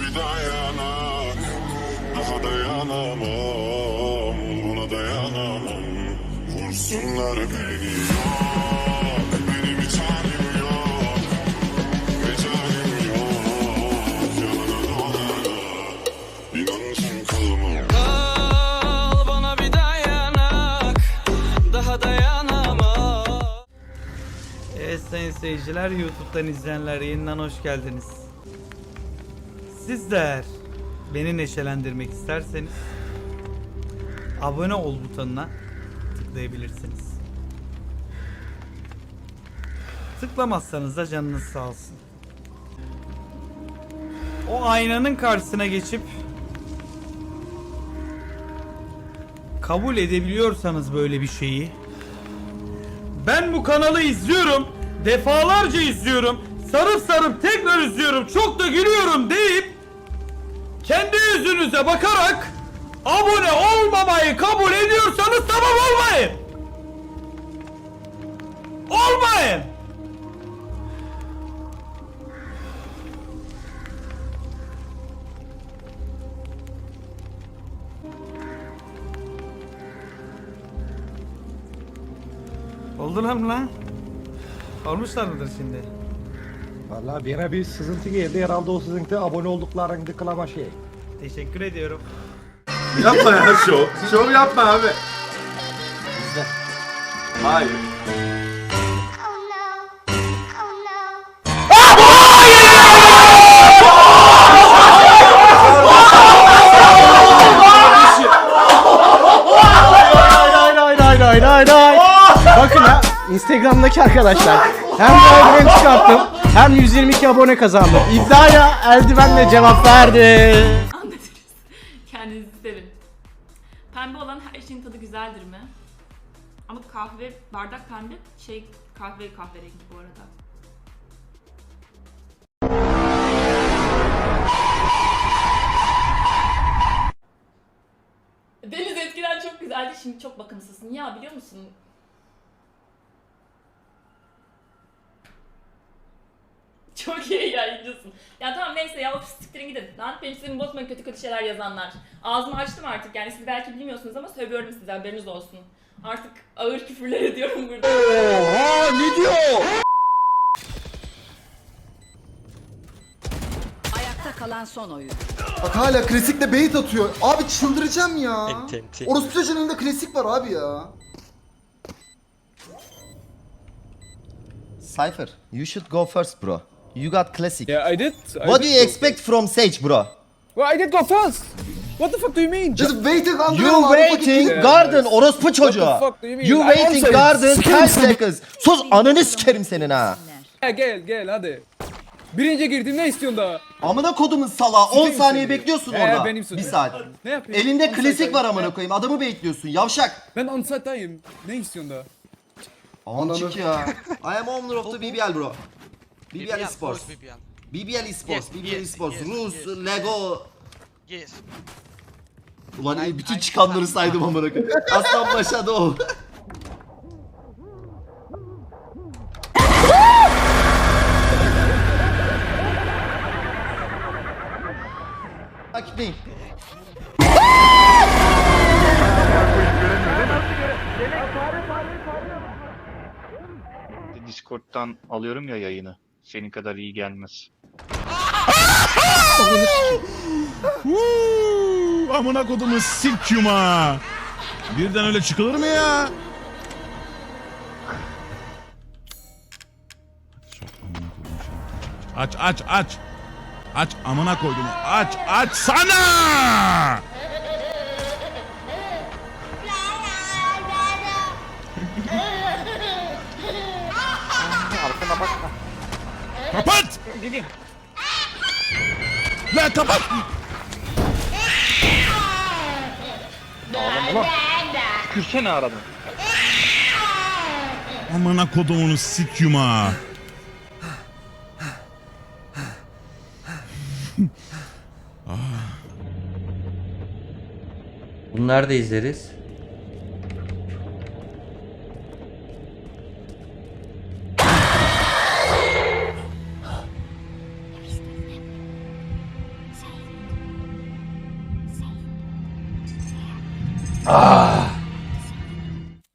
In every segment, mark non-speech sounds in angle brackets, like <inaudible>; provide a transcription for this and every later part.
bir dayanak Daha dayanamam Buna dayanamam. Vursunlar beni. Yok Benim halim yok. Mecalim yok. Yanına dolana İnancım kalmadı Al bana bir dayanak. Daha dayanamam. Evet sayın seyirciler YouTube'dan izleyenler yeniden hoş geldiniz. Sizler beni neşelendirmek isterseniz abone ol butonuna tıklayabilirsiniz. Tıklamazsanız da canınız sağ olsun. O aynanın karşısına geçip kabul edebiliyorsanız böyle bir şeyi ben bu kanalı izliyorum defalarca izliyorum sarıp sarıp tekrar izliyorum çok da gülüyorum deyip kendi yüzünüze bakarak abone olmamayı kabul ediyorsanız tamam olmayın olmayın Oldular mı lan? Olmuşlar mıdır şimdi? Valla bana bir sızıntı geldi herhalde o sızıntı abone olduklarını tıklama şey. Teşekkür ediyorum. Yapma ya şov. Şov yapma abi. Hayır. Oh no. Oh no. Hayır hayır hayır hayır hayır hayır. Bakın ha Instagram'daki arkadaşlar hem eldiven çıkarttım hem 122 abone kazandım. İddiaya eldivenle cevap verdi. anlatırız. Kendinizi sevin. Pembe olan her şeyin tadı güzeldir mi? Ama kahve, bardak pembe, şey kahve kahverengi bu arada. Deniz eskiden çok güzeldi, şimdi çok bakımsızsın. Ya biliyor musun? <laughs> Çok iyi yayıncısın. Ya tamam neyse ya ofis siktirin gidin. Lan benim sinirimi bozmayın kötü kötü şeyler yazanlar. Ağzımı açtım artık yani siz belki bilmiyorsunuz ama sövüyorum size haberiniz olsun. Artık ağır küfürler <laughs> ediyorum burada. Ayakta kalan son oyun. Bak hala klasikle bait atıyor. Abi çıldıracağım ya. Orospu çocuğun elinde klasik var abi ya. Cypher, you should go first, bro. You got classic. Yeah, I did. I What do did you go expect from Sage, bro? Well, I did go first. What the fuck do you mean? Just waiting under You waiting garden, orospu çocuğu. What the fuck do you mean? You I waiting garden Sikerim 10 seni. seconds. Sus ananı sikerim senin ha. Gel gel gel hadi. Birinci girdim ne istiyorsun daha? Amına kodumun salağı 10 Sikeyim saniye seni. bekliyorsun Ee, orada. benim Bir sözüm. saat. Ne yapıyorsun? Elinde On klasik var time. amına koyayım. Adamı bekliyorsun. Yavşak. Ben on site'dayım. Ne istiyorsun daha? Amcık ya. I am owner of the BBL bro. BBL Esports. BBL Esports. BBL Esports. Rus, Lego. Yes. Ulan iyi bütün çıkanları saydım amına koyayım. <laughs> Aslan Paşa da o. Takipleyin. Discord'dan alıyorum ya yayını. Senin kadar iyi gelmez. Huu, amına kodumun sikyuma. Birden öyle çıkılır mı ya? Aç aç aç. Aç amına koydum. Aç aç sana. Kapat. Lan kapat. Kürsene aradan. Amına kodumun sikyuma. Bunu nerede izleriz?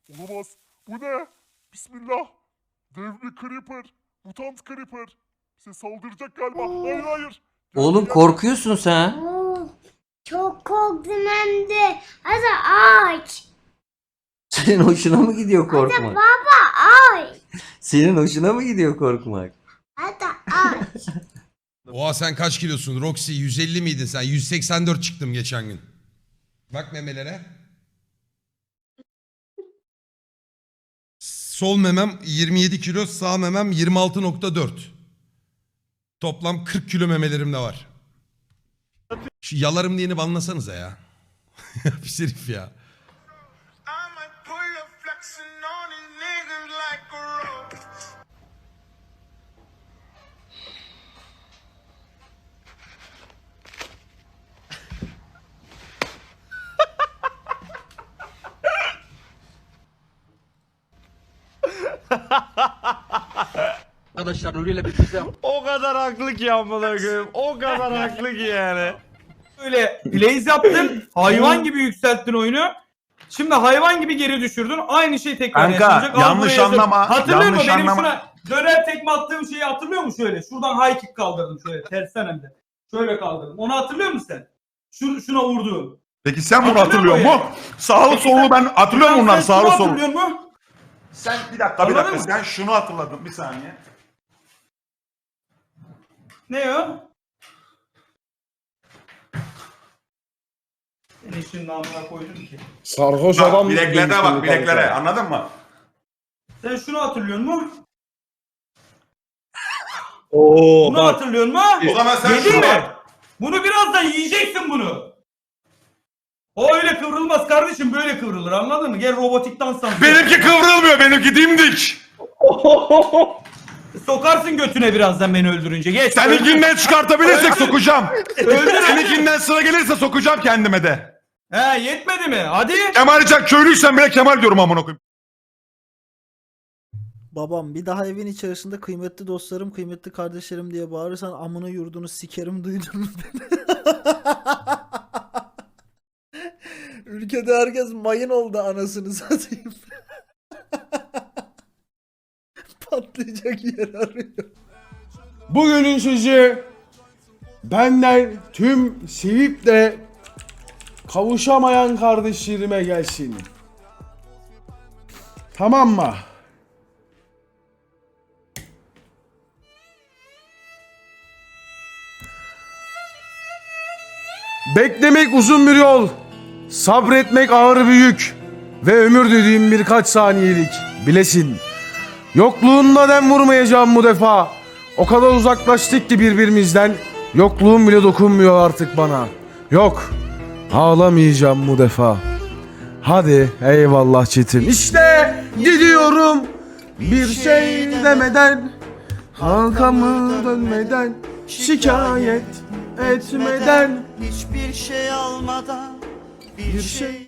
Olamaz. Bu ne? Bismillah. Devli Creeper. Mutant Creeper. Bize saldıracak galiba. Hayır hayır. Oğlum korkuyorsun sen. Oo, çok korktum hem de. Hadi aç. Senin hoşuna mı gidiyor korkmak? Baba aç. Senin hoşuna mı gidiyor korkmak? Hadi aç. <laughs> Oha sen kaç kilosun Roxy 150 miydin sen? 184 çıktım geçen gün. Bak memelere. Sol memem 27 kilo, sağ memem 26.4. Toplam 40 kilo memelerim de var. Şu yalarım diyeni banlasanıza ya. <laughs> Pis ya. O kadar haklı ki amına koyayım. O kadar <laughs> haklı ki yani. Böyle blaze yaptın. hayvan gibi yükselttin oyunu. Şimdi hayvan gibi geri düşürdün. Aynı şey tekrar Kanka, yaşanacak. Al yanlış buraya anlama, Hatırlıyor yanlış musun? Benim anlama. şuna döner tekme attığım şeyi hatırlıyor musun şöyle? Şuradan high kick kaldırdım şöyle. Tersten hem de. Şöyle kaldırdım. Onu hatırlıyor musun sen? Şu, şuna vurduğum. Peki sen bunu Hatırlıyor hatırlıyor musun? mu? Sağlı sollu ben hatırlıyorum bunlar Sen sağlı şunu sollu. Hatırlıyor musun? Sen bir dakika bir Anladın dakika mı? sen şunu hatırladın bir saniye. Ne o? Seni şimdi amına koydum ki. Sarhoş Bak adam bileklere bak bileklere anladın mı? Sen şunu hatırlıyor musun? Oo Bunu hatırlıyor musun? O zaman sen Yedin şunu mi? Bunu birazdan yiyeceksin bunu. O öyle kıvrılmaz kardeşim böyle kıvrılır anladın mı? Gel robotik dans dans. Benimki kıvrılmıyor benimki dimdik. <laughs> Sokarsın götüne birazdan beni öldürünce. Geç. Seninkinden çıkartabilirsek sokacağım. Öldür. Seninkinden sıra gelirse sokacağım kendime de. He yetmedi mi? Hadi. Kemal Can köylüysen bile Kemal diyorum amına koyayım. Babam bir daha evin içerisinde kıymetli dostlarım, kıymetli kardeşlerim diye bağırırsan amına yurdunu sikerim duydunuz beni. <laughs> Ülkede herkes mayın oldu anasını satayım. Patlayacak yer arıyor. Bugünün sözü benden tüm sevip de kavuşamayan kardeşlerime gelsin. Tamam mı? Beklemek uzun bir yol. Sabretmek ağır bir yük. Ve ömür dediğim birkaç saniyelik. Bilesin. Yokluğunda dem vurmayacağım bu defa. O kadar uzaklaştık ki birbirimizden. Yokluğum bile dokunmuyor artık bana. Yok. Ağlamayacağım bu defa. Hadi eyvallah Çetin. İşte gidiyorum. Bir şey demeden. Halkamı dönmeden. Şikayet etmeden. Hiçbir şey almadan. Bir şey